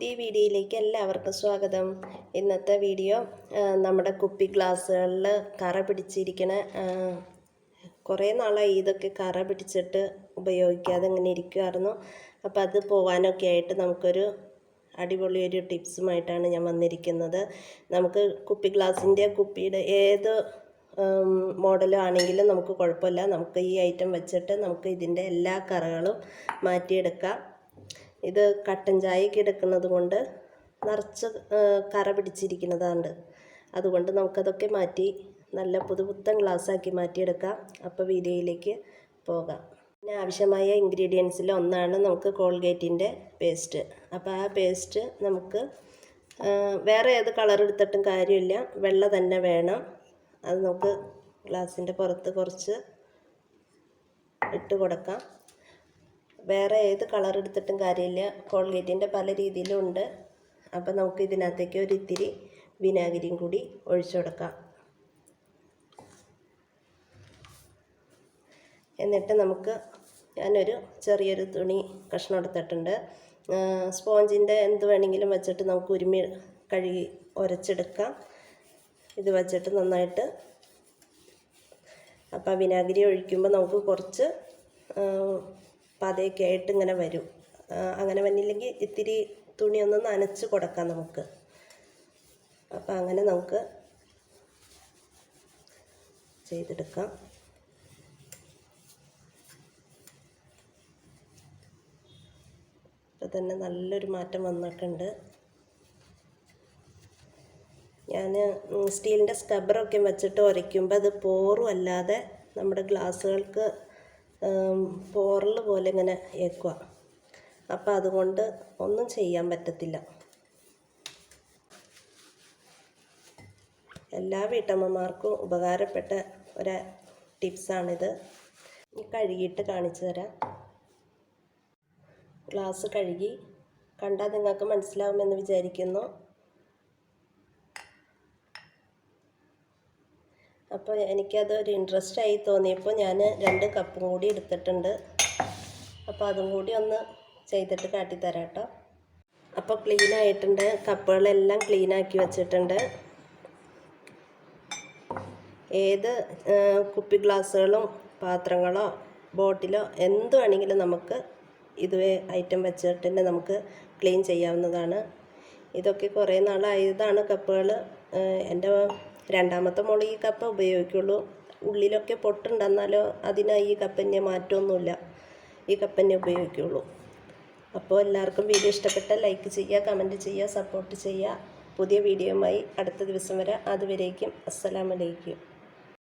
പുതിയ വീഡിയോയിലേക്ക് എല്ലാവർക്കും സ്വാഗതം. ഇന്നത്തെ വീഡിയോ നമ്മുടെ കുപ്പി ഗ്ലാസ്സുകളിൽ കറ പിടിച്ചിരിക്കണ കുറേ നാളായി ഇതൊക്കെ കറ പിടിച്ചിട്ട് ഉപയോഗിക്കാതെ ഇങ്ങനെ ഇരിക്കുമായിരുന്നു അപ്പോൾ അത് പോകാനൊക്കെ ആയിട്ട് നമുക്കൊരു അടിപൊളി ഒരു ടിപ്സുമായിട്ടാണ് ഞാൻ വന്നിരിക്കുന്നത്. നമുക്ക് കുപ്പി ഗ്ലാസിന്റെ കുപ്പിയുടെ ഏത് മോഡലും ആണെങ്കിലും നമുക്ക് കുഴപ്പമില്ല. നമുക്ക് ഈ ഐറ്റം വെച്ചിട്ട് നമുക്ക് ഇതിന്റെ എല്ലാ കറകളും മാറ്റിയെടുക്കാം. ഇത് കട്ടൻ ചായ എടുക്കുന്നത് കൊണ്ട് നിറച്ച് കറ പിടിച്ചിരിക്കുന്നതാണ് അതുകൊണ്ട് നമുക്കതൊക്കെ മാറ്റി നല്ല പുതുപുത്തൻ ഗ്ലാസ്സാക്കി മാറ്റിയെടുക്കാം. അപ്പോൾ വീഡിയോയിലേക്ക് പോകാം. പിന്നെ ആവശ്യമായ ഇൻഗ്രീഡിയൻസിൽ ഒന്നാണ് നമുക്ക് കോൾഗേറ്റിന്റെ പേസ്റ്റ്. അപ്പോൾ ആ പേസ്റ്റ് നമുക്ക് വേറെ ഏത് കളർ എടുത്തിട്ടും കാര്യമില്ല. വെള്ള തന്നെ വേണം. അത് നമുക്ക് ഗ്ലാസിന്റെ പുറത്ത് കുറച്ച് ഇട്ട് കൊടുക്കാം. വേറെ ഏത് കളർ എടുത്തിട്ടും കാര്യമില്ല. കോൾഗേറ്റിന്റെ പല രീതിയിലും ഉണ്ട്. അപ്പോൾ നമുക്ക് ഇതിനകത്തേക്ക് ഒരു ഇത്തിരി വിനാഗിരിയും കൂടി ഒഴിച്ചു കൊടുക്കാം. എന്നിട്ട് നമുക്ക് ഞാനൊരു ചെറിയൊരു തുണി കഷ്ണം എടുത്തിട്ടുണ്ട്. സ്പോഞ്ചിന്റെ എന്ത് വേണമെങ്കിലും വെച്ചിട്ട് നമുക്ക് ഉരുമി കഴുകി ഉരച്ചെടുക്കാം ഇത് വെച്ചിട്ട് നന്നായിട്ട്. അപ്പോൾ വിനാഗിരി ഒഴിക്കുമ്പോൾ നമുക്ക് കുറച്ച് പതയൊക്കെ കേട്ട് ഇങ്ങനെ വരും അങ്ങനെ വന്നില്ലെങ്കിൽ ഇത്തിരി തുണി ഒന്ന് നനച്ച് കൊടുക്കാം നമുക്ക്. അപ്പം അങ്ങനെ നമുക്ക് ചെയ്തെടുക്കാം. ഇപ്പം തന്നെ നല്ലൊരു മാറ്റം വന്നിട്ടുണ്ട് ഞാൻ സ്റ്റീലിന്റെ സ്ക്രബറൊക്കെ വെച്ചിട്ട് ഉരയ്ക്കുമ്പോൾ അത് പോറും അല്ലാതെ നമ്മുടെ ഗ്ലാസ്സുകൾക്ക് പോറൽ പോലെ ഇങ്ങനെ ഏക്കുക അപ്പോൾ അതുകൊണ്ട് ഒന്നും ചെയ്യാൻ പറ്റത്തില്ല. എല്ലാ വീട്ടമ്മമാർക്കും ഉപകാരപ്പെട്ട ഒരു ടിപ്സാണിത്. കഴുകിയിട്ട് കാണിച്ചു തരാം. ഗ്ലാസ് കഴുകി. കണ്ടാൽ നിങ്ങൾക്ക് മനസ്സിലാവുമെന്ന് വിചാരിക്കുന്നു. അപ്പോൾ എനിക്കത് ഒരു ഇൻട്രസ്റ്റ് ആയി തോന്നിയപ്പോൾ ഞാൻ രണ്ട് കപ്പും കൂടി എടുത്തിട്ടുണ്ട്. അപ്പോൾ അതും കൂടി ഒന്ന് ചെയ്തിട്ട് കാട്ടിത്തരാം കേട്ടോ അപ്പോൾ ക്ലീൻ ആയിട്ടുണ്ട്. കപ്പുകളെല്ലാം ക്ലീൻ ആക്കി വെച്ചിട്ടുണ്ട്. ഏത് കുപ്പി ഗ്ലാസ്സുകളും പാത്രങ്ങളോ ബോട്ടിലോ എന്തുവാണെങ്കിലും നമുക്ക് ഇതുവേ ഐറ്റം വെച്ചിട്ട് തന്നെ നമുക്ക് ക്ലീൻ ചെയ്യാവുന്നതാണ്. ഇതൊക്കെ കുറേ നാളായതാണ് കപ്പുകൾ എന്റെ രണ്ടാമത്തെ മോൾ ഈ കപ്പ ഉപയോഗിക്കുള്ളൂ. ഉള്ളിലൊക്കെ പൊട്ടുണ്ടെന്നാലോ അതിന് ഈ കപ്പന്നെ മാറ്റമൊന്നുമില്ല. ഈ കപ്പന്നെ ഉപയോഗിക്കുള്ളൂ. അപ്പോൾ എല്ലാവർക്കും വീഡിയോ ഇഷ്ടപ്പെട്ട ലൈക്ക് ചെയ്യുക കമന്റ് ചെയ്യുക സപ്പോർട്ട് ചെയ്യുക. പുതിയ വീഡിയോയുമായി അടുത്ത ദിവസം വരെ. അതുവരേക്കും അസ്സലാമലൈക്കും